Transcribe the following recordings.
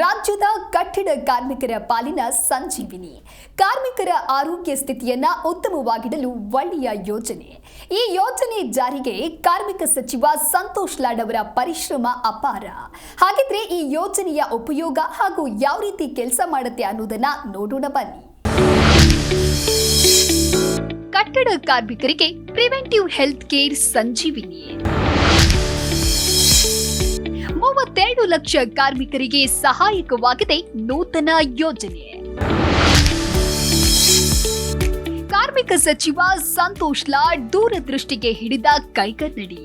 ರಾಜ್ಯದ ಕಟ್ಟಡ ಕಾರ್ಮಿಕರ ಪಾಲಿನ ಸಂಜೀವಿನಿ. ಕಾರ್ಮಿಕರ ಆರೋಗ್ಯ ಸ್ಥಿತಿಯನ್ನ ಉತ್ತಮವಾಗಿಡಲು ಒಳ್ಳೆಯ ಯೋಜನೆ. ಈ ಯೋಜನೆ ಜಾರಿಗೆ ಕಾರ್ಮಿಕ ಸಚಿವ ಸಂತೋಷ್ ಲಾಡ್ ಅವರ ಪರಿಶ್ರಮ ಅಪಾರ. ಹಾಗಿದ್ರೆ ಈ ಯೋಜನೆಯ ಉಪಯೋಗ ಹಾಗೂ ಯಾವ ರೀತಿ ಕೆಲಸ ಮಾಡುತ್ತೆ ಅನ್ನೋದನ್ನ ನೋಡೋಣ ಬನ್ನಿ. ಕಟ್ಟಡ ಕಾರ್ಮಿಕರಿಗೆ ಪ್ರಿವೆಂಟಿವ್ ಹೆಲ್ತ್ ಕೇರ್ ಸಂಜೀವಿನಿ. ಮೂವತ್ತೆರಡು ಲಕ್ಷ ಕಾರ್ಮಿಕರಿಗೆ ಸಹಾಯಕವಾಗಿದೆ ನೂತನ ಯೋಜನೆ. ಕಾರ್ಮಿಕ ಸಚಿವ ಸಂತೋಷ್ ಲಾಡ್ ದೂರದೃಷ್ಟಿಗೆ ಹಿಡಿದ ಕೈಗನ್ನಡಿ.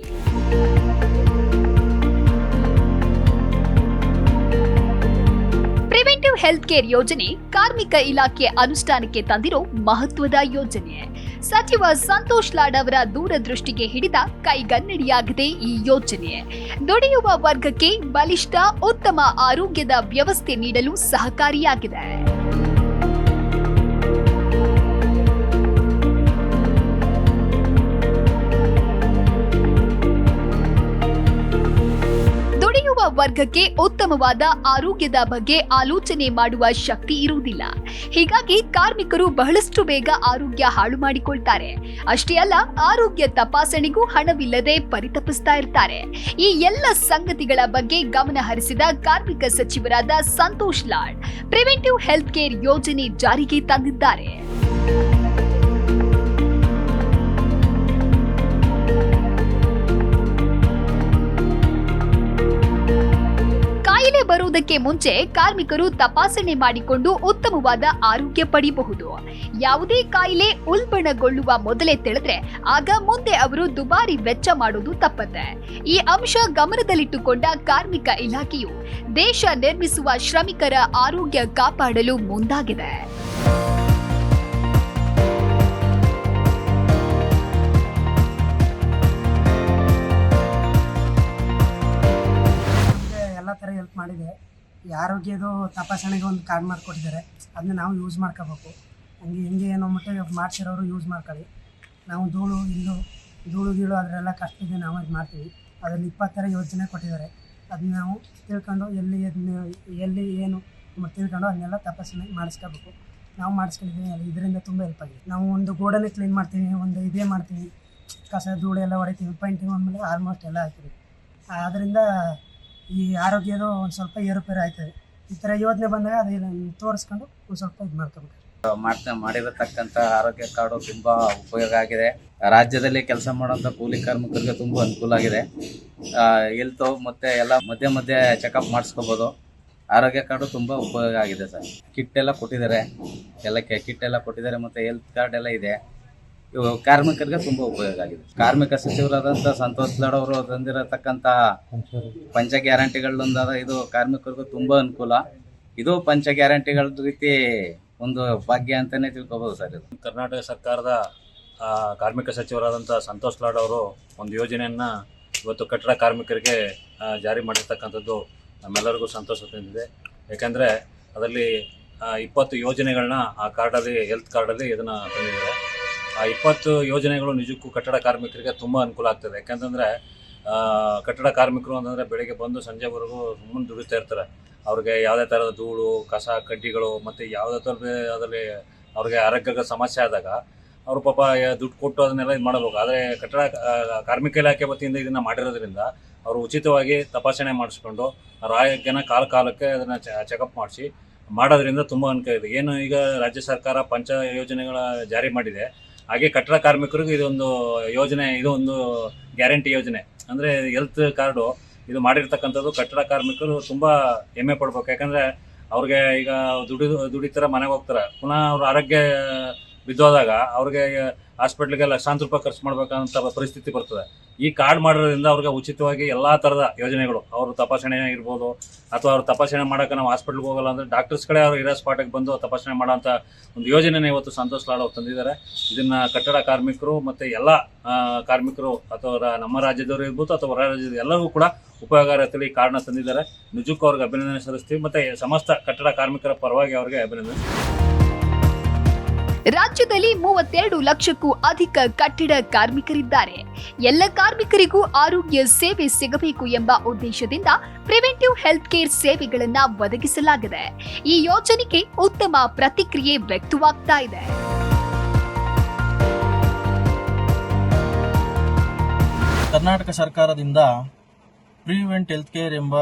ಹೆಲ್ತ್ ಕೇರ್ ಯೋಜನೆ ಕಾರ್ಮಿಕ ಇಲಾಖೆ ಅನುಷ್ಠಾನಕ್ಕೆ ತಂದಿರೋ ಮಹತ್ವದ ಯೋಜನೆ. ಸಚಿವ ಸಂತೋಷ್ ಲಾಡ್ ಅವರ ದೂರದೃಷ್ಟಿಗೆ ಹಿಡಿದ ಕೈಗನ್ನಡಿಯಾಗಿದೆ ಈ ಯೋಜನೆ. ದುಡಿಯುವ ವರ್ಗಕ್ಕೆ ಬಲಿಷ್ಠ, ಉತ್ತಮ ಆರೋಗ್ಯದ ವ್ಯವಸ್ಥೆ ನೀಡಲು ಸಹಕಾರಿಯಾಗಿದೆ. ವರ್ಗಕ್ಕೆ ಉತ್ತಮವಾದ ಆರೋಗ್ಯದ ಬಗ್ಗೆ ಆಲೋಚನೆ ಮಾಡುವ ಶಕ್ತಿ ಇರುವುದಿಲ್ಲ. ಹೀಗಾಗಿ ಕಾರ್ಮಿಕರು ಬಹಳಷ್ಟು ಬೇಗ ಆರೋಗ್ಯ ಹಾಳು ಮಾಡಿಕೊಳ್ತಾರೆ. ಅಷ್ಟೇ ಅಲ್ಲ, ಆರೋಗ್ಯ ತಪಾಸಣೆಗೂ ಹಣವಿಲ್ಲದೆ ಪರಿತಪಿಸ್ತಾ ಇರ್ತಾರೆ. ಈ ಎಲ್ಲ ಸಂಗತಿಗಳ ಬಗ್ಗೆ ಗಮನ ಹರಿಸಿದ ಕಾರ್ಮಿಕ ಸಚಿವರಾದ Santosh Lad, preventive health care ಯೋಜನೆ ಜಾರಿಗೆ ತಂದಿದ್ದಾರೆ. ಬರುವುದಕ್ಕೆ ಮುಂಚೆ ಕಾರ್ಮಿಕರು ತಪಾಸಣೆ ಮಾಡಿಕೊಂಡು ಉತ್ತಮವಾದ ಆರೋಗ್ಯ ಪಡೆಯಬಹುದು ಯಾವುದೇ ಕಾಯಿಲೆ ಉಲ್ಬಣಗೊಳ್ಳುವ ಮೊದಲೇ ತಿಳಿದ್ರೆ ಆಗ ಮುಂದೆ ಅವರು ದುಬಾರಿ ವೆಚ್ಚ ಮಾಡೋದು ತಪ್ಪತ್ತೆ. ಈ ಅಂಶ ಗಮನದಲ್ಲಿಟ್ಟುಕೊಂಡ ಕಾರ್ಮಿಕ ಇಲಾಖೆಯು ದೇಶ ನಿರ್ಮಿಸುವ ಶ್ರಮಿಕರ ಆರೋಗ್ಯ ಕಾಪಾಡಲು ಮುಂದಾಗಿದೆ. ಮಾಡಿದೆ. ಈ ಆರೋಗ್ಯದ ತಪಾಸಣೆಗೆ ಒಂದು ಕಾರ್ಡ್ ಮಾಡಿಕೊಟ್ಟಿದ್ದಾರೆ. ಅದನ್ನ ನಾವು ಯೂಸ್ ಮಾಡ್ಕೋಬೇಕು. ಹಂಗೆ ಹಿಂಗೆ ಏನೋ ಮಟ್ಟಿಗೆ ಮಾಡ್ಸಿರೋರು ಯೂಸ್ ಮಾಡ್ಕೊಳ್ಳಿ. ನಾವು ಧೂಳು ಇಲ್ಲು ಧೂಳು, ಗೀಳು ಅದರೆಲ್ಲ ಇದೆ ನಾವು ಇದು ಮಾಡ್ತೀವಿ. ಅದರಲ್ಲಿ ಇಪ್ಪತ್ತರ ಯೋಜನೆ ಕೊಟ್ಟಿದ್ದಾರೆ. ಅದನ್ನ ನಾವು ತಿಳ್ಕೊಂಡು ಎಲ್ಲಿ ಅದನ್ನ ಎಲ್ಲಿ ಏನು ತಿಳ್ಕೊಂಡು ಅದನ್ನೆಲ್ಲ ತಪಾಸಣೆ ಮಾಡಿಸ್ಕೋಬೇಕು. ನಾವು ಮಾಡಿಸ್ಕೊಂಡಿದ್ದೀವಿ ಇದರಿಂದ ತುಂಬ ಹೆಲ್ಪ್ ಆಗಿದೆ. ನಾವು ಒಂದು ಗೋಡನೆ ಕ್ಲೀನ್ ಮಾಡ್ತೀವಿ, ಒಂದು ಇದೇ ಮಾಡ್ತೀವಿ. ಕಸ ಧೂಳು ಎಲ್ಲ ಹೊಡಿತೀವಿ. ಪೈಂಟಿಂಗ್ ಅಂದಮೇಲೆ ಆಲ್ಮೋಸ್ಟ್ ಎಲ್ಲ ಹಾಕ್ತೀವಿ ಅದರಿಂದ ಈ ಆರೋಗ್ಯದ ಒಂದು ಸ್ವಲ್ಪ ಏರುಪೇರು ಆಯ್ತದೆ ಈ ಥರ ಯೋಜನೆ ಬಂದಾಗ ಅದನ್ನ ತೋರಿಸ್ಕೊಂಡು ಒಂದು ಸ್ವಲ್ಪ ಇದು ಮಾಡ್ಕೋಬೇಕು. ಮಾಡ್ತಾ ಮಾಡಿರತಕ್ಕಂಥ ಆರೋಗ್ಯ ಕಾರ್ಡು ತುಂಬಾ ಉಪಯೋಗ ಆಗಿದೆ. ರಾಜ್ಯದಲ್ಲಿ ಕೆಲಸ ಮಾಡುವಂಥ ಕೂಲಿ ಕಾರ್ಮಿಕರಿಗೆ ತುಂಬಾ ಅನುಕೂಲ ಆಗಿದೆ. ಎಲ್ತು ಮತ್ತೆ ಎಲ್ಲ ಮಧ್ಯೆ ಮಧ್ಯೆ ಚೆಕಪ್ ಮಾಡಿಸ್ಕೋಬೋದು. ಆರೋಗ್ಯ ಕಾರ್ಡು ತುಂಬಾ ಉಪಯೋಗ ಆಗಿದೆ ಸರ್. ಕಿಟ್ ಎಲ್ಲ ಕೊಟ್ಟಿದ್ದಾರೆ. ಎಲ್ಲ ಕಿಟ್ ಎಲ್ಲ ಕೊಟ್ಟಿದ್ದಾರೆ ಮತ್ತೆ ಹೆಲ್ತ್ ಕಾರ್ಡ್ ಎಲ್ಲ ಇದೆ. ಕಾರ್ಮಿಕರಿಗೆ ತುಂಬಾ ಉಪಯೋಗ ಆಗಿದೆ. ಕಾರ್ಮಿಕ ಸಚಿವರಾದಂಥ ಸಂತೋಷ್ ಲಾಡ್ ಅವರು ತಂದಿರತಕ್ಕಂಥ ಪಂಚ ಗ್ಯಾರಂಟಿಗಳೊಂದಾದ ಇದು ಕಾರ್ಮಿಕರಿಗೂ ತುಂಬಾ ಅನುಕೂಲ. ಇದು ಪಂಚ ಗ್ಯಾರಂಟಿಗಳ ರೀತಿ ಒಂದು ಭಾಗ್ಯ ಅಂತಾನೆ ತಿಳ್ಕೊಬಹುದು ಸರ್ ಇದು. ಕರ್ನಾಟಕ ಸರ್ಕಾರದ ಕಾರ್ಮಿಕ ಸಚಿವರಾದಂಥ ಸಂತೋಷ್ ಲಾಡ್ ಅವರು ಒಂದು ಯೋಜನೆಯನ್ನ ಇವತ್ತು ಕಟ್ಟಡ ಕಾರ್ಮಿಕರಿಗೆ ಜಾರಿ ಮಾಡಿರ್ತಕ್ಕಂಥದ್ದು ನಮ್ಮೆಲ್ಲರಿಗೂ ಸಂತೋಷ ತಂದಿದೆ. ಯಾಕಂದ್ರೆ ಅದರಲ್ಲಿ ಇಪ್ಪತ್ತು ಯೋಜನೆಗಳನ್ನ ಆ ಕಾರ್ಡಲ್ಲಿ ಹೆಲ್ತ್ ಕಾರ್ಡಲ್ಲಿ ಇದನ್ನು ತಂದಿದ್ದಾರೆ. ಇಪ್ಪತ್ತು ಯೋಜನೆಗಳು ನಿಜಕ್ಕೂ ಕಟ್ಟಡ ಕಾರ್ಮಿಕರಿಗೆ ತುಂಬ ಅನುಕೂಲ ಆಗ್ತದೆ. ಯಾಕಂತಂದರೆ ಕಟ್ಟಡ ಕಾರ್ಮಿಕರು ಅಂತಂದರೆ ಬೆಳಗ್ಗೆ ಬಂದು ಸಂಜೆವರೆಗೂ ಸುಮ್ಮನೆ ದುಡಿತಾ ಇರ್ತಾರೆ. ಅವ್ರಿಗೆ ಯಾವುದೇ ಥರದ ಧೂಳು, ಕಸ, ಕಡ್ಡಿಗಳು ಮತ್ತು ಯಾವುದೇ ಥರದ ಅದರಲ್ಲಿ ಅವ್ರಿಗೆ ಆರೋಗ್ಯದ ಸಮಸ್ಯೆ ಆದಾಗ ಅವರು ಪಾಪ ದುಡ್ಡು ಕೊಟ್ಟು ಅದನ್ನೆಲ್ಲ ಇದು ಮಾಡಬೇಕು. ಆದರೆ ಕಟ್ಟಡ ಕಾರ್ಮಿಕ ಇಲಾಖೆ ವತಿಯಿಂದ ಇದನ್ನು ಮಾಡಿರೋದ್ರಿಂದ ಅವರು ಉಚಿತವಾಗಿ ತಪಾಸಣೆ ಮಾಡಿಸ್ಕೊಂಡು ಅವ್ರ ಆರೋಗ್ಯನ ಕಾಲ ಕಾಲಕ್ಕೆ ಅದನ್ನು ಚೆಕಪ್ ಮಾಡಿಸಿ ಮಾಡೋದ್ರಿಂದ ತುಂಬ ಅನುಕೂಲ ಇದೆ. ಏನು ಈಗ ರಾಜ್ಯ ಸರ್ಕಾರ ಪಂಚ ಯೋಜನೆಗಳ ಜಾರಿ ಮಾಡಿದೆ. ಹಾಗೆ ಕಟ್ಟಡ ಕಾರ್ಮಿಕರಿಗೂ ಇದೊಂದು ಯೋಜನೆ, ಇದು ಒಂದು ಗ್ಯಾರಂಟಿ ಯೋಜನೆ. ಅಂದರೆ ಹೆಲ್ತ್ ಕಾರ್ಡು ಇದು ಮಾಡಿರ್ತಕ್ಕಂಥದ್ದು ಕಟ್ಟಡ ಕಾರ್ಮಿಕರು ತುಂಬ ಹೆಮ್ಮೆ ಪಡ್ಬೇಕು. ಯಾಕಂದರೆ ಅವ್ರಿಗೆ ಈಗ ದುಡಿದು, ದುಡಿತಾರೆ, ಮನೆಗೆ ಹೋಗ್ತಾರೆ. ಪುನಃ ಅವ್ರ ಆರೋಗ್ಯ ಬಿದ್ದೋದಾಗ ಅವ್ರಿಗೆ ಹಾಸ್ಪಿಟ್ಲಿಗೆ ಲಕ್ಷಾಂತರ ರೂಪಾಯಿ ಖರ್ಚು ಮಾಡ್ಬೇಕಂತ ಪರಿಸ್ಥಿತಿ ಬರ್ತದೆ. ಈ ಕಾರ್ಡ್ ಮಾಡೋದ್ರಿಂದ ಅವ್ರಿಗೆ ಉಚಿತವಾಗಿ ಎಲ್ಲ ಥರದ ಯೋಜನೆಗಳು, ಅವ್ರ ತಪಾಸಣೆ ಇರ್ಬೋದು ಅಥವಾ ಅವ್ರ ತಪಾಸಣೆ ಮಾಡೋಕೆ ನಾವು ಹಾಸ್ಪಿಟ್ಲ್ಗೆ ಹೋಗಲ್ಲ ಅಂದರೆ ಕಡೆ ಅವ್ರು ಇರೋ ಸ್ಪಾಟಿಗೆ ಬಂದು ತಪಾಸಣೆ ಮಾಡೋಂಥ ಒಂದು ಯೋಜನೆನ ಇವತ್ತು ಸಂತೋಷ್ ಲಾಡ್ ಅವ್ರು ತಂದಿದ್ದಾರೆ. ಇದನ್ನು ಕಟ್ಟಡ ಕಾರ್ಮಿಕರು ಮತ್ತು ಎಲ್ಲ ಕಾರ್ಮಿಕರು ಅಥವಾ ನಮ್ಮ ರಾಜ್ಯದವರು ಇರ್ಬೋದು ಅಥವಾ ಹೊರ ರಾಜ್ಯದ ಎಲ್ಲರಿಗೂ ಕೂಡ ಉಪಯೋಗ ರೀತಿಯಲ್ಲಿ ಈ ಕಾರ್ಡ್ನ ತಂದಿದ್ದಾರೆ. ನಿಜಕ್ಕೂ ಅವ್ರಿಗೆ ಅಭಿನಂದನೆ ಸಲ್ಲಿಸ್ತೀವಿ. ಮತ್ತು ಸಮಸ್ತ ಕಟ್ಟಡ ಕಾರ್ಮಿಕರ ಪರವಾಗಿ ಅವ್ರಿಗೆ ಅಭಿನಂದನೆ. ರಾಜ್ಯದಲ್ಲಿ ಮೂವತ್ತೆರಡು ಲಕ್ಷಕ್ಕೂ ಅಧಿಕ ಕಟ್ಟಡ ಕಾರ್ಮಿಕರಿದ್ದಾರೆ. ಎಲ್ಲ ಕಾರ್ಮಿಕರಿಗೂ ಆರೋಗ್ಯ ಸೇವೆ ಸಿಗಬೇಕು ಎಂಬ ಉದ್ದೇಶದಿಂದ ಪ್ರಿವೆಂಟಿವ್ ಹೆಲ್ತ್ ಕೇರ್ ಸೇವೆಗಳನ್ನ ಒದಗಿಸಲಾಗಿದೆ. ಈ ಯೋಜನೆಗೆ ಉತ್ತಮ ಪ್ರತಿಕ್ರಿಯೆ ವ್ಯಕ್ತವಾಗ್ತಾ ಇದೆ. ಕರ್ನಾಟಕ ಸರ್ಕಾರದಿಂದ ಪ್ರಿವೆಂಟ್ ಹೆಲ್ತ್ ಕೇರ್ ಎಂಬ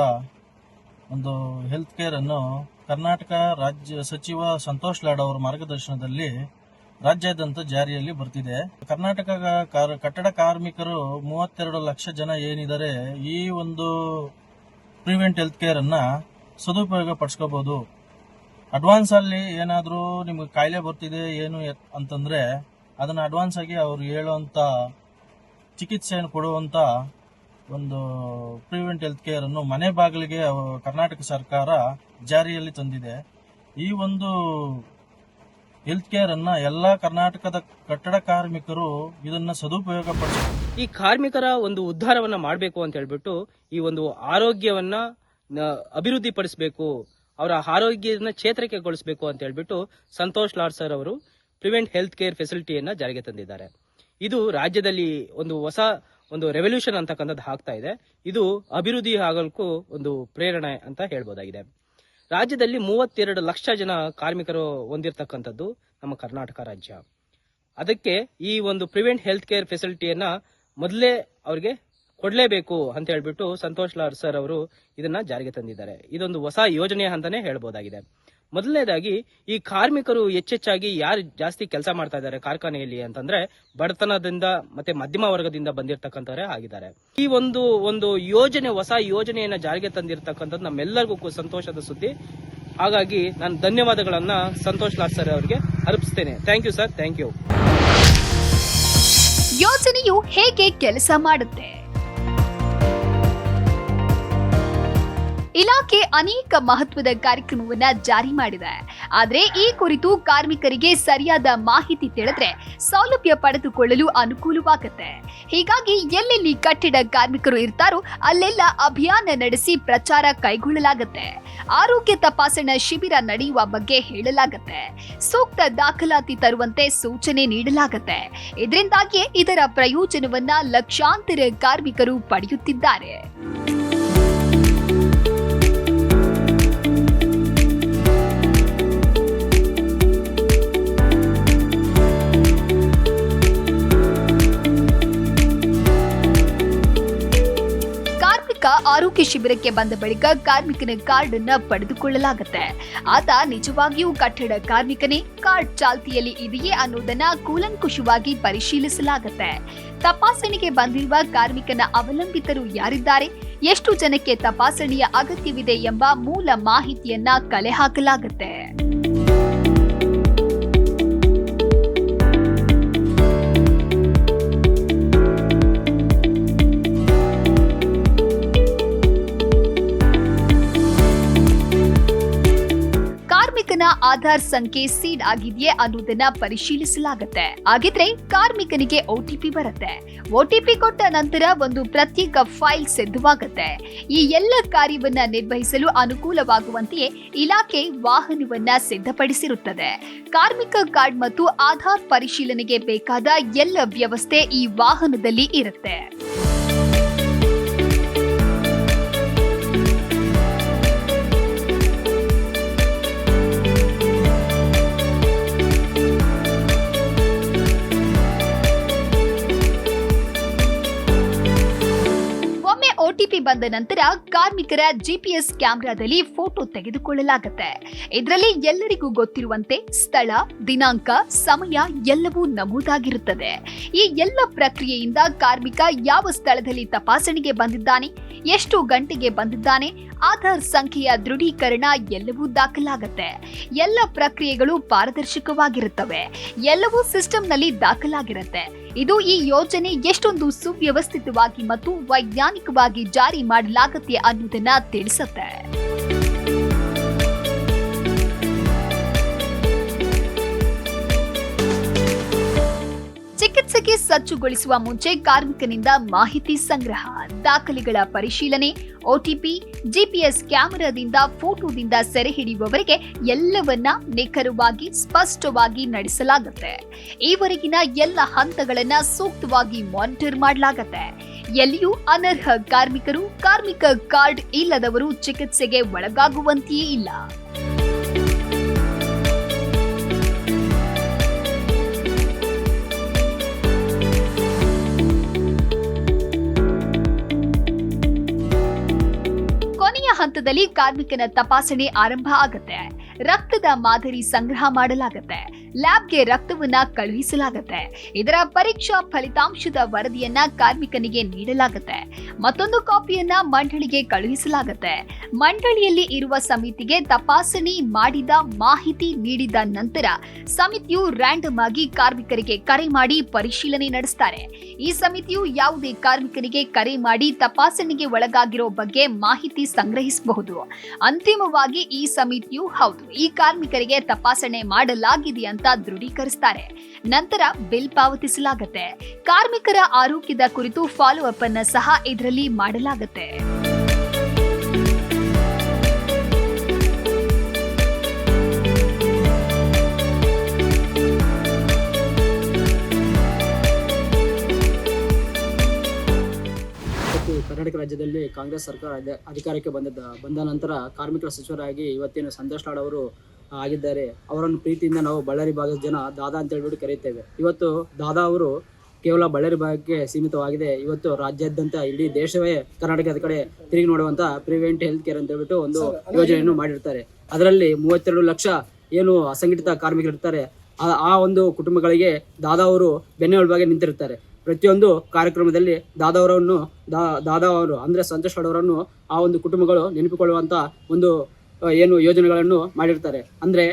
ಒಂದು ಹೆಲ್ತ್ ಕೇರ್ ಅನ್ನು ಕರ್ನಾಟಕ ರಾಜ್ಯ ಸಚಿವ ಸಂತೋಷ್ ಲಾಡ್ ಅವರ ಮಾರ್ಗದರ್ಶನದಲ್ಲಿ ರಾಜ್ಯಾದ್ಯಂತ ಜಾರಿಯಲ್ಲಿ ಬರ್ತಿದೆ. ಕರ್ನಾಟಕ ಕಾರ- ಕಟ್ಟಡ ಕಾರ್ಮಿಕರು ಮೂವತ್ತೆರಡು ಲಕ್ಷ ಜನ ಏನಿದ್ದಾರೆ ಈ ಒಂದು ಪ್ರಿವೆಂಟ್ ಹೆಲ್ತ್ ಕೇರ್ ಅನ್ನ ಸದುಪಯೋಗ ಪಡಿಸ್ಕೋಬಹುದು ಅಡ್ವಾನ್ಸ್ ಅಲ್ಲಿ ಏನಾದರೂ ನಿಮಗೆ ಕಾಯಿಲೆ ಬರ್ತಿದೆ, ಏನು ಅಂತಂದ್ರೆ ಅದನ್ನ ಅಡ್ವಾನ್ಸ್ ಆಗಿ ಅವ್ರು ಹೇಳುವಂತ ಚಿಕಿತ್ಸೆಯನ್ನು ಕೊಡುವಂತ ಒಂದು ಪ್ರಿವೆಂಟ್ ಹೆಲ್ತ್ ಕೇರ್ ಅನ್ನು ಮನೆ ಬಾಗಿಲಿಗೆ ಕರ್ನಾಟಕ ಸರ್ಕಾರ ಜಾರಿಯಲ್ಲಿ ತಂದಿದೆ. ಈ ಒಂದು ಹೆಲ್ತ್ ಕೇರ್ ಅನ್ನ ಎಲ್ಲಾ ಕರ್ನಾಟಕದ ಕಟ್ಟಡ ಕಾರ್ಮಿಕರು ಇದನ್ನ ಸದುಪಯೋಗ ಈ ಕಾರ್ಮಿಕರ ಒಂದು ಉದ್ಧಾರವನ್ನ ಮಾಡಬೇಕು ಅಂತ ಹೇಳ್ಬಿಟ್ಟು ಈ ಒಂದು ಆರೋಗ್ಯವನ್ನ ಅಭಿವೃದ್ಧಿ ಪಡಿಸಬೇಕು ಅವರ ಆರೋಗ್ಯನ ಚೇತರಿಕೆಗೊಳಿಸಬೇಕು ಅಂತ ಹೇಳ್ಬಿಟ್ಟು ಸಂತೋಷ್ ಲಾಡ್ ಸರ್ ಅವರು ಪ್ರಿವೆಂಟ್ ಹೆಲ್ತ್ ಕೇರ್ ಫೆಸಿಲಿಟಿಯನ್ನ ಜಾರಿಗೆ ತಂದಿದ್ದಾರೆ. ಇದು ರಾಜ್ಯದಲ್ಲಿ ಒಂದು ಹೊಸ ಒಂದು ರೆವಲ್ಯೂಷನ್ ಅಂತಕ್ಕಂಥದ್ದು ಆಗ್ತಾ ಇದೆ. ಇದು ಅಭಿವೃದ್ಧಿ ಆಗಲಿಕ್ಕೂ ಒಂದು ಪ್ರೇರಣೆ ಅಂತ ಹೇಳ್ಬೋದಾಗಿದೆ. ರಾಜ್ಯದಲ್ಲಿ ಮೂವತ್ತೆರಡು ಲಕ್ಷ ಜನ ಕಾರ್ಮಿಕರು ಹೊಂದಿರತಕ್ಕಂಥದ್ದು ನಮ್ಮ ಕರ್ನಾಟಕ ರಾಜ್ಯ. ಅದಕ್ಕೆ ಈ ಒಂದು ಪ್ರಿವೆಂಟ್ ಹೆಲ್ತ್ ಕೇರ್ ಫೆಸಿಲಿಟಿಯನ್ನ ಮೊದಲೇ ಅವರಿಗೆ ಕೊಡಲೇಬೇಕು ಅಂತ ಹೇಳ್ಬಿಟ್ಟು ಸಂತೋಷ್ ಲಾರ್ ಸರ್ ಅವರು ಇದನ್ನ ಜಾರಿಗೆ ತಂದಿದ್ದಾರೆ. ಇದೊಂದು ಹೊಸ ಯೋಜನೆ ಅಂತಾನೆ ಹೇಳ್ಬೋದಾಗಿದೆ. ಮೊದಲನೇದಾಗಿ, ಈ ಕಾರ್ಮಿಕರು ಹೆಚ್ಚೆಚ್ಚಾಗಿ ಯಾರು ಜಾಸ್ತಿ ಕೆಲಸ ಮಾಡ್ತಾ ಇದ್ದಾರೆ ಕಾರ್ಖಾನೆಯಲ್ಲಿ ಅಂತಂದ್ರೆ, ಬಡತನದಿಂದ ಮತ್ತೆ ಮಧ್ಯಮ ವರ್ಗದಿಂದ ಬಂದಿರತಕ್ಕಂಥವರೇ ಆಗಿದ್ದಾರೆ. ಈ ಒಂದು ಒಂದು ಯೋಜನೆ, ಹೊಸ ಯೋಜನೆಯನ್ನ ಜಾರಿಗೆ ತಂದಿರತಕ್ಕಂಥದ್ದು ನಮ್ಮೆಲ್ಲರಿಗೂ ಸಂತೋಷದ ಸುದ್ದಿ. ಹಾಗಾಗಿ ನಾನು ಧನ್ಯವಾದಗಳನ್ನ ಸಂತೋಷ್ ಲಾಡ್ ಸರ್ ಅವರಿಗೆ ಅರ್ಪಿಸ್ತೇನೆ. Thank you sir thank you ಯೋಜನೆಯು ಹೇಗೆ ಕೆಲಸ ಮಾಡುತ್ತೆ? ಇಲಾಖೆ ಅನೇಕ ಮಹತ್ವದ ಕಾರ್ಯಕ್ರಮವನ್ನ ಜಾರಿ ಮಾಡಿದೆ. ಆದ್ರೆ ಈ ಕುರಿತು ಕಾರ್ಮಿಕರಿಗೆ ಸರಿಯಾದ ಮಾಹಿತಿ ತಿಳಿದ್ರೆ ಸೌಲಭ್ಯ ಪಡೆದುಕೊಳ್ಳಲು ಅನುಕೂಲವಾಗುತ್ತೆ. ಹೀಗಾಗಿ ಎಲ್ಲೆಲ್ಲಿ ಕಟ್ಟಡ ಕಾರ್ಮಿಕರು ಇರ್ತಾರೋ ಅಲ್ಲೆಲ್ಲ ಅಭಿಯಾನ ನಡೆಸಿ ಪ್ರಚಾರ ಕೈಗೊಳ್ಳಲಾಗುತ್ತೆ. ಆರೋಗ್ಯ ತಪಾಸಣಾ ಶಿಬಿರ ನಡೆಯುವ ಬಗ್ಗೆ ಹೇಳಲಾಗುತ್ತೆ. ಸೂಕ್ತ ದಾಖಲಾತಿ ತರುವಂತೆ ಸೂಚನೆ ನೀಡಲಾಗುತ್ತೆ. ಇದರಿಂದಾಗಿಯೇ ಇದರ ಪ್ರಯೋಜನವನ್ನ ಲಕ್ಷಾಂತರ ಕಾರ್ಮಿಕರು ಪಡೆಯುತ್ತಿದ್ದಾರೆ. ಆರೋಗ್ಯ ಶಿಬಿರಕ್ಕೆ ಬಂದ ಬಳಿಕ ಕಾರ್ಮಿಕನ ಕಾರ್ಡ್ ಅನ್ನ ಪಡೆದುಕೊಳ್ಳಲಾಗುತ್ತೆ. ಆತ ನಿಜವಾಗಿಯೂ ಕಟ್ಟಡ ಕಾರ್ಮಿಕನೇ? ಕಾರ್ಡ್ ಚಾಲ್ತಿಯಲ್ಲಿ ಇದೆಯೇ ಅನ್ನೋದನ್ನ ಕೂಲಂಕುಷವಾಗಿ ಪರಿಶೀಲಿಸಲಾಗುತ್ತೆ. ತಪಾಸಣೆಗೆ ಬಂದಿರುವ ಕಾರ್ಮಿಕನ ಅವಲಂಬಿತರು ಯಾರಿದ್ದಾರೆ? ಎಷ್ಟು ಜನಕ್ಕೆ ತಪಾಸಣೆಯ ಅಗತ್ಯವಿದೆ ಎಂಬ ಮೂಲ ಮಾಹಿತಿಯನ್ನ ಕಲೆ ಹಾಕಲಾಗುತ್ತೆ. ಕಾರ್ಮಿಕನ ಆಧಾರ್ ಸಂಖ್ಯೆ ಸೀಡ್ ಆಗಿದೆಯೇ ಅನ್ನೋದನ್ನ ಪರಿಶೀಲಿಸಲಾಗುತ್ತೆ. ಹಾಗಿದ್ರೆ ಕಾರ್ಮಿಕನಿಗೆ ಒಟಿಪಿ ಬರುತ್ತೆ. ಒಟಿಪಿ ಕೊಟ್ಟ ನಂತರ ಒಂದು ಪ್ರತ್ಯೇಕ ಫೈಲ್ ಸಿದ್ಧವಾಗುತ್ತೆ. ಈ ಎಲ್ಲ ಕಾರ್ಯವನ್ನ ನಿರ್ವಹಿಸಲು ಅನುಕೂಲವಾಗುವಂತೆಯೇ ಇಲಾಖೆ ವಾಹನವನ್ನ ಸಿದ್ಧಪಡಿಸಿರುತ್ತದೆ. ಕಾರ್ಮಿಕ ಕಾರ್ಡ್ ಮತ್ತು ಆಧಾರ್ ಪರಿಶೀಲನೆಗೆ ಬೇಕಾದ ಎಲ್ಲ ವ್ಯವಸ್ಥೆ ಈ ವಾಹನದಲ್ಲಿ ಇರುತ್ತೆ. ಬಂದ ನಂತರ ಕಾರ್ಮಿಕರ ಜಿಪಿಎಸ್ ಕ್ಯಾಮೆರಾದಲ್ಲಿ ಫೋಟೋ ತೆಗೆದುಕೊಳ್ಳಲಾಗುತ್ತೆ. ಇದರಲ್ಲಿ ಎಲ್ಲರಿಗೂ ಗೊತ್ತಿರುವಂತೆ ಸ್ಥಳ, ದಿನಾಂಕ, ಸಮಯ ಎಲ್ಲವೂ ನಮೂದಾಗಿರುತ್ತದೆ. ಈ ಎಲ್ಲ ಪ್ರಕ್ರಿಯೆಯಿಂದ ಕಾರ್ಮಿಕ ಯಾವ ಸ್ಥಳದಲ್ಲಿ ತಪಾಸಣೆಗೆ ಬಂದಿದ್ದಾನೆ, ಎಷ್ಟು ಗಂಟೆಗೆ ಬಂದಿದ್ದಾನೆ, ಆಧಾರ್ ಸಂಖ್ಯೆಯ ದೃಢೀಕರಣ ಎಲ್ಲವೂ ದಾಖಲಾಗುತ್ತೆ. ಎಲ್ಲ ಪ್ರಕ್ರಿಯೆಗಳು ಪಾರದರ್ಶಕವಾಗಿರುತ್ತವೆ. ಎಲ್ಲವೂ ಸಿಸ್ಟಮ್ನಲ್ಲಿ ದಾಖಲಾಗಿರುತ್ತೆ. ಇದು ಈ ಯೋಜನೆ ಎಷ್ಟೊಂದು ಸುವ್ಯವಸ್ಥಿತವಾಗಿ ಮತ್ತು ವೈಜ್ಞಾನಿಕವಾಗಿ ಜಾರಿ ಮಾಡಲಾಗುತ್ತೆ ಅನ್ನೋದನ್ನ ತಿಳಿಸುತ್ತೆ. ಕೆಲಸಕ್ಕೆ ಸಜ್ಜುಗೊಳಿಸುವ ಮುಂಚೆ ಕಾರ್ಮಿಕನಿಂದ ಮಾಹಿತಿ ಸಂಗ್ರಹ, ದಾಖಲೆಗಳ ಪರಿಶೀಲನೆ ಒಟಿಪಿ ಜಿಪಿಎಸ್ ಕ್ಯಾಮೆರಾದಿಂದ, ಫೋಟೋದಿಂದ ಸೆರೆ ಹಿಡಿಯುವವರೆಗೆ ಎಲ್ಲವನ್ನ ನಿಖರವಾಗಿ, ಸ್ಪಷ್ಟವಾಗಿ ನಡೆಸಲಾಗುತ್ತೆ. ಈವರೆಗಿನ ಎಲ್ಲ ಹಂತಗಳನ್ನ ಸೂಕ್ತವಾಗಿ ಮಾನಿಟರ್ ಮಾಡಲಾಗುತ್ತೆ. ಎಲ್ಲಿಯೂ ಅನರ್ಹ ಕಾರ್ಮಿಕರು, ಕಾರ್ಮಿಕ ಕಾರ್ಡ್ ಇಲ್ಲದವರು ಚಿಕಿತ್ಸೆಗೆ ಒಳಗಾಗುವಂತೆಯೇ ಇಲ್ಲ. ಹಂತದಲ್ಲಿ ಕಾರ್ಮಿಕನ ತಪಾಸಣೆ ಆರಂಭ ಆಗತ್ತೆ. ರಕ್ತದ ಮಾದರಿ ಸಂಗ್ರಹ ಮಾಡಲಾಗುತ್ತೆ. ಲ್ಯಾಬ್ಗೆ ರಕ್ತವನ್ನ ಕಳುಹಿಸಲಾಗುತ್ತೆ. ಇದರ ಪರೀಕ್ಷಾ ಫಲಿತಾಂಶದ ವರದಿಯನ್ನ ಕಾರ್ಮಿಕನಿಗೆ ನೀಡಲಾಗುತ್ತೆ. ಮತ್ತೊಂದು ಕಾಪಿಯನ್ನ ಮಂಡಳಿಗೆ ಕಳುಹಿಸಲಾಗುತ್ತೆ. ಮಂಡಳಿಯಲ್ಲಿ ಇರುವ ಸಮಿತಿಗೆ ತಪಾಸಣೆ ಮಾಡಿದ ಮಾಹಿತಿ ನೀಡಿದ ನಂತರ ಸಮಿತಿಯು ರ್ಯಾಂಡಮ್ ಆಗಿ ಕಾರ್ಮಿಕರಿಗೆ ಕರೆ ಮಾಡಿ ಪರಿಶೀಲನೆ ನಡೆಸ್ತಾರೆ. ಈ ಸಮಿತಿಯು ಯಾವುದೇ ಕಾರ್ಮಿಕರಿಗೆ ಕರೆ ಮಾಡಿ ತಪಾಸಣೆಗೆ ಒಳಗಾಗಿರೋ ಬಗ್ಗೆ ಮಾಹಿತಿ ಸಂಗ್ರಹಿಸಬಹುದು. ಅಂತಿಮವಾಗಿ ಈ ಸಮಿತಿಯು ಹೌದು. ಈ ಕಾರ್ಮಿಕರಿಗೆ ತಪಾಸಣೆ ಮಾಡಲಾಗಿದೆ ಅಂತ ದೃಢೀಕರಿಸ್ತಾರೆ. ನಂತರ ಬಿಲ್ ಪಾವತಿಸಲಾಗುತ್ತೆ. ಕಾರ್ಮಿಕರ ಆರೋಗ್ಯದ ಕುರಿತು ಫಾಲೋ ಅಪ್ ಅನ್ನ ಸಹ ಇದರಲ್ಲಿ ಮಾಡಲಾಗತ್ತೆ. ಇವತ್ತು ಕರ್ನಾಟಕ ರಾಜ್ಯದಲ್ಲಿ ಕಾಂಗ್ರೆಸ್ ಸರ್ಕಾರ ಅಧ- ಅಧಿಕಾರಕ್ಕೆ ಬಂದದ ಬಂದ ನಂತರ ಕಾರ್ಮಿಕರ ಸಚಿವರಾಗಿ ಇವತ್ತಿನ ಸಂತೋಷ್ ಲಾಡ್ ಅವರು ಆಗಿದ್ದಾರೆ. ಅವರನ್ನು ಪ್ರೀತಿಯಿಂದ ನಾವು ಬಳ್ಳಾರಿ ಭಾಗದ ಜನ ದಾದಾ ಅಂತ ಹೇಳ್ಬಿಟ್ಟು ಕರೆಯುತ್ತೇವೆ. ಇವತ್ತು ದಾದಾ ಅವರು ಕೇವಲ ಬಳ್ಳಾರಿ ಭಾಗಕ್ಕೆ ಸೀಮಿತವಾಗಿದೆ. ಇವತ್ತು ರಾಜ್ಯಾದ್ಯಂತ ಇಡೀ ದೇಶವೇ ಕರ್ನಾಟಕದ ಕಡೆ ತಿರುಗಿ ನೋಡುವಂತ ಪ್ರಿವೆಂಟ್ ಹೆಲ್ತ್ ಕೇರ್ ಅಂತ ಹೇಳ್ಬಿಟ್ಟು ಒಂದು ಯೋಜನೆಯನ್ನು ಮಾಡಿರ್ತಾರೆ. ಅದರಲ್ಲಿ ಮೂವತ್ತೆರಡು ಲಕ್ಷ ಏನು ಅಸಂಘಟಿತ ಕಾರ್ಮಿಕರಿರ್ತಾರೆ. ಆ- ಆ ಒಂದು ಕುಟುಂಬಗಳಿಗೆ ದಾದಾ ಅವರು ಬೆನ್ನೆಲುಬಾಗಿ ನಿಂತಿರ್ತಾರೆ. ಪ್ರತಿಯೊಂದು ಕಾರ್ಯಕ್ರಮದಲ್ಲಿ ದಾದಾವರವನ್ನು ದಾ ದಾದಾ ಅಂದರೆ ಸಂತೋಷ್ ಅವರನ್ನು ಆ ಒಂದು ಕುಟುಂಬಗಳು ನೆನಪಿಕೊಳ್ಳುವಂಥ ಒಂದು ಏನು ಯೋಜನೆಗಳನ್ನು ಮಾಡಿರ್ತಾರೆ. ಅಂದರೆ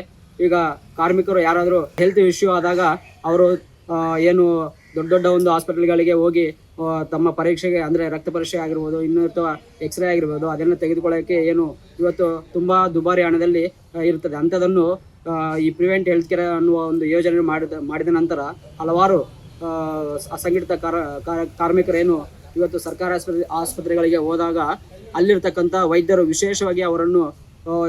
ಈಗ ಕಾರ್ಮಿಕರು ಯಾರಾದರೂ ಹೆಲ್ತ್ ಇಶ್ಯೂ ಆದಾಗ ಅವರು ಏನು ದೊಡ್ಡ ದೊಡ್ಡ ಒಂದು ಹಾಸ್ಪಿಟಲ್ಗಳಿಗೆ ಹೋಗಿ ತಮ್ಮ ಪರೀಕ್ಷೆಗೆ, ಅಂದರೆ ರಕ್ತ ಪರೀಕ್ಷೆ ಆಗಿರ್ಬೋದು ಇನ್ನು ಅಥವಾ ಎಕ್ಸ್ರೇ ಆಗಿರ್ಬೋದು ಅದನ್ನು ತೆಗೆದುಕೊಳ್ಳೋಕ್ಕೆ ಏನು ಇವತ್ತು ತುಂಬ ದುಬಾರಿ ಹಣದಲ್ಲಿ ಇರ್ತದೆ. ಅಂಥದನ್ನು ಈ ಪ್ರಿವೆಂಟ್ ಹೆಲ್ತ್ ಕೇರ್ ಅನ್ನುವ ಒಂದು ಯೋಜನೆ ಮಾಡಿದ ಮಾಡಿದ ನಂತರ ಹಲವಾರು ಅಸಂಘಟಿತ ಕಾರ, ಕಾರ- ಕಾರ್ಮಿಕರೇನು ಇವತ್ತು ಸರ್ಕಾರಿ ಆಸ್ಪತ್ರೆ, ಆಸ್ಪತ್ರೆಗಳಿಗೆ ಹೋದಾಗ ಅಲ್ಲಿರ್ತಕ್ಕಂಥ ವೈದ್ಯರು ವಿಶೇಷವಾಗಿ ಅವರನ್ನು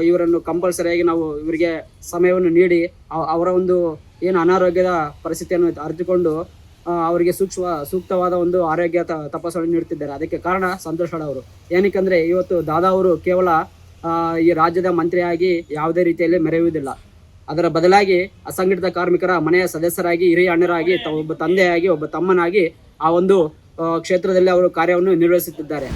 ಇವರನ್ನು ಕಂಪಲ್ಸರಿಯಾಗಿ ನಾವು ಇವರಿಗೆ ಸಮಯವನ್ನು ನೀಡಿ ಅವರ ಒಂದು ಏನು ಅನಾರೋಗ್ಯದ ಪರಿಸ್ಥಿತಿಯನ್ನು ಅರಿತುಕೊಂಡು ಅವರಿಗೆ ಸೂಕ್ಷ್ಮ, ಸೂಕ್ತವಾದ ಒಂದು ಆರೋಗ್ಯ ತಪಾಸಣೆ ನೀಡುತ್ತಿದ್ದಾರೆ. ಅದಕ್ಕೆ ಕಾರಣ ಸಂತೋಷ್ ಅವರು. ಏನಕ್ಕೆಂದ್ರೆ ಇವತ್ತು ದಾದಾ ಅವರು ಕೇವಲ ಈ ರಾಜ್ಯದ ಮಂತ್ರಿಯಾಗಿ ಯಾವುದೇ ರೀತಿಯಲ್ಲಿ ಮೆರೆಯುವುದಿಲ್ಲ. ಅದರ ಬದಲಾಗಿ ಅಸಂಘಟಿತ ಕಾರ್ಮಿಕರ ಮನೆಯ ಸದಸ್ಯರಾಗಿ, ಹಿರಿಯ ಅಣ್ಣರಾಗಿ ಒಬ್ಬ ತಂದೆಯಾಗಿ, ಒಬ್ಬ ತಮ್ಮನಾಗಿ ಆ ಒಂದು ಕ್ಷೇತ್ರದಲ್ಲಿ ಅವರು ಕಾರ್ಯವನ್ನು ನಿರ್ವಹಿಸುತ್ತಿದ್ದಾರೆ.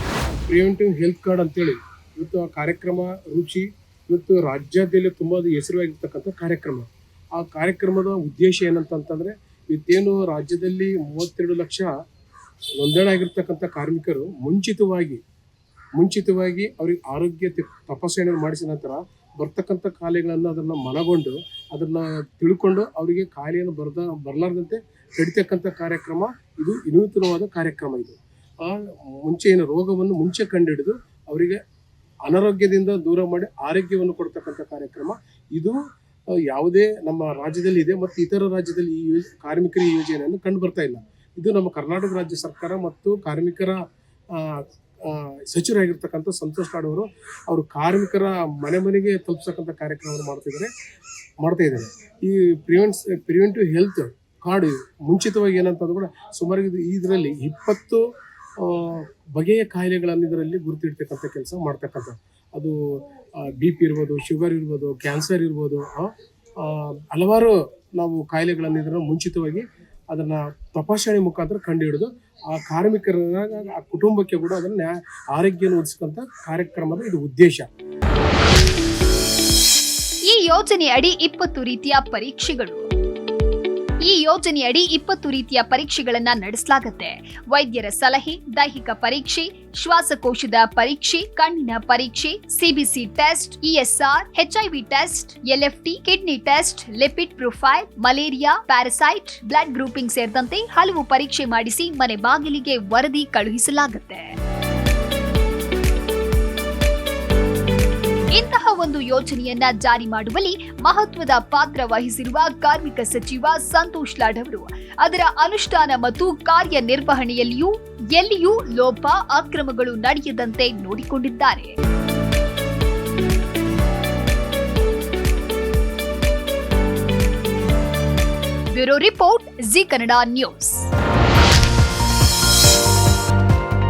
ಪ್ರಿವೆಂಟಿವ್ ಹೆಲ್ತ್ ಕಾರ್ಡ್ ಅಂತೇಳಿ, ಇವತ್ತು ಆ ಕಾರ್ಯಕ್ರಮ ರುಚಿ, ಇವತ್ತು ರಾಜ್ಯದಲ್ಲಿ ತುಂಬ ಹೆಸರುವಾಗಿರ್ತಕ್ಕಂಥ ಕಾರ್ಯಕ್ರಮ. ಆ ಕಾರ್ಯಕ್ರಮದ ಉದ್ದೇಶ ಏನಂತಂತಂದರೆ, ಇವತ್ತೇನು ರಾಜ್ಯದಲ್ಲಿ ಮೂವತ್ತೆರಡು ಲಕ್ಷ ನೋಂದಣಿ ಆಗಿರ್ತಕ್ಕಂಥ ಕಾರ್ಮಿಕರು ಮುಂಚಿತವಾಗಿ ಮುಂಚಿತವಾಗಿ ಅವ್ರಿಗೆ ಆರೋಗ್ಯ ತಪಾಸಣೆ ಮಾಡಿಸಿದ ನಂತರ ಬರ್ತಕ್ಕಂಥ ಕಾಯಿಲೆಗಳನ್ನು ಅದನ್ನು ಮನಗೊಂಡು ಅದನ್ನು ತಿಳ್ಕೊಂಡು ಅವರಿಗೆ ಕಾಯಿಲೆಯನ್ನು ಬರದ ಬರಲಾರ್ದಂತೆ ತಡಿತಕ್ಕಂಥ ಕಾರ್ಯಕ್ರಮ. ಇದು ವಿನೂತನವಾದ ಕಾರ್ಯಕ್ರಮ ಇದು. ಆ ಮುಂಚೆ ಏನು ರೋಗವನ್ನು ಮುಂಚೆ ಕಂಡುಹಿಡಿದು ಅವರಿಗೆ ಅನಾರೋಗ್ಯದಿಂದ ದೂರ ಮಾಡಿ ಆರೋಗ್ಯವನ್ನು ಕೊಡ್ತಕ್ಕಂಥ ಕಾರ್ಯಕ್ರಮ. ಇದು ಯಾವುದೇ ನಮ್ಮ ರಾಜ್ಯದಲ್ಲಿ ಇದೆ ಮತ್ತು ಇತರ ರಾಜ್ಯದಲ್ಲಿ ಈ ಯೋಜ ಕಾರ್ಮಿಕರ ಈ ಯೋಜನೆಯನ್ನು ಕಂಡು ಬರ್ತಾ ಇಲ್ಲ. ಇದು ನಮ್ಮ ಕರ್ನಾಟಕ ರಾಜ್ಯ ಸರ್ಕಾರ ಮತ್ತು ಕಾರ್ಮಿಕರ ಸಚಿವರಾಗಿರ್ತಕ್ಕಂಥ ಸಂತೋಷ್ ಲಾಡ್ ಅವರು ಕಾರ್ಮಿಕರ ಮನೆ ಮನೆಗೆ ತಲುಪಿಸ್ತಕ್ಕಂಥ ಕಾರ್ಯಕ್ರಮವನ್ನು ಮಾಡ್ತಿದ್ದಾರೆ, ಮಾಡ್ತಾ ಇದ್ದಾರೆ. ಈ ಪ್ರಿವೆಂಟ್ಸ್ ಪ್ರಿವೆಂಟಿವ್ ಹೆಲ್ತ್ ಕಾರ್ಡ್ ಮುಂಚಿತವಾಗಿ ಏನಂತಂದ್ರೆ ಕೂಡ ಸುಮಾರು ಇದು ಇದರಲ್ಲಿ ಇಪ್ಪತ್ತು ಬಗೆಯ ಕಾಯಿಲೆಗಳನ್ನು ಇದರಲ್ಲಿ ಗುರುತಿಡ್ತಕ್ಕಂಥ ಕೆಲಸ ಮಾಡ್ತಕ್ಕಂಥ ಅದು ಬಿ ಪಿ ಇರ್ಬೋದು ಶುಗರ್ ಇರ್ಬೋದು ಕ್ಯಾನ್ಸರ್ ಇರ್ಬೋದು ಹಲವಾರು ನಾವು ಕಾಯಿಲೆಗಳನ್ನು ಇದನ್ನು ಮುಂಚಿತವಾಗಿ ಅದನ್ನು ತಪಾಸಣೆ ಮುಖಾಂತರ ಕಂಡುಹಿಡಿದು ಆ ಕಾರ್ಮಿಕರ ಆ ಕುಟುಂಬಕ್ಕೆ ಕೂಡ ಅದನ್ನ ಆರೋಗ್ಯವನ್ನು ಒದಗಿಸ್ತಕ್ಕಂಥ ಕಾರ್ಯಕ್ರಮದ ಇದು ಉದ್ದೇಶ. ಈ ಯೋಜನೆಯಡಿ ಇಪ್ಪತ್ತು ರೀತಿಯ ಪರೀಕ್ಷೆಗಳು ಈ ಯೋಜನೆಯಡಿ ಇಪ್ಪತ್ತು ರೀತಿಯ ಪರೀಕ್ಷೆಗಳನ್ನ ನಡೆಸಲಾಗುತ್ತೆ. ವೈದ್ಯರ ಸಲಹೆ, ದೈಹಿಕ ಪರೀಕ್ಷೆ, ಶ್ವಾಸಕೋಶದ ಪರೀಕ್ಷೆ, ಕಣ್ಣಿನ ಪರೀಕ್ಷೆ CBC test ESR HIV test LFT kidney test, lipid profile, malaria, parasite, blood grouping ಸೇರಿದಂತೆ ಹಲವು ಪರೀಕ್ಷೆ ಮಾಡಿಸಿ ಮನೆ ಬಾಗಿಲಿಗೆ ವರದಿ ಕಳುಹಿಸಲಾಗುತ್ತೆ. ಯೋಜನೆಯನ್ನ ಜಾರಿ ಮಾಡುವಲ್ಲಿ ಮಹತ್ವದ ಪಾತ್ರ ವಹಿಸಿರುವ ಕಾರ್ಮಿಕ ಸಚಿವ ಸಂತೋಷ್ ಲಾಡ್ ಅದರ ಅನುಷ್ಠಾನ ಮತ್ತು ಕಾರ್ಯನಿರ್ವಹಣೆಯಲ್ಲಿಯೂ ಎಲ್ಲಿಯೂ ಲೋಪ ಅಕ್ರಮಗಳು ನಡೆಯದಂತೆ ನೋಡಿಕೊಂಡಿದ್ದಾರೆ. Bureau report, Zee Kannada news.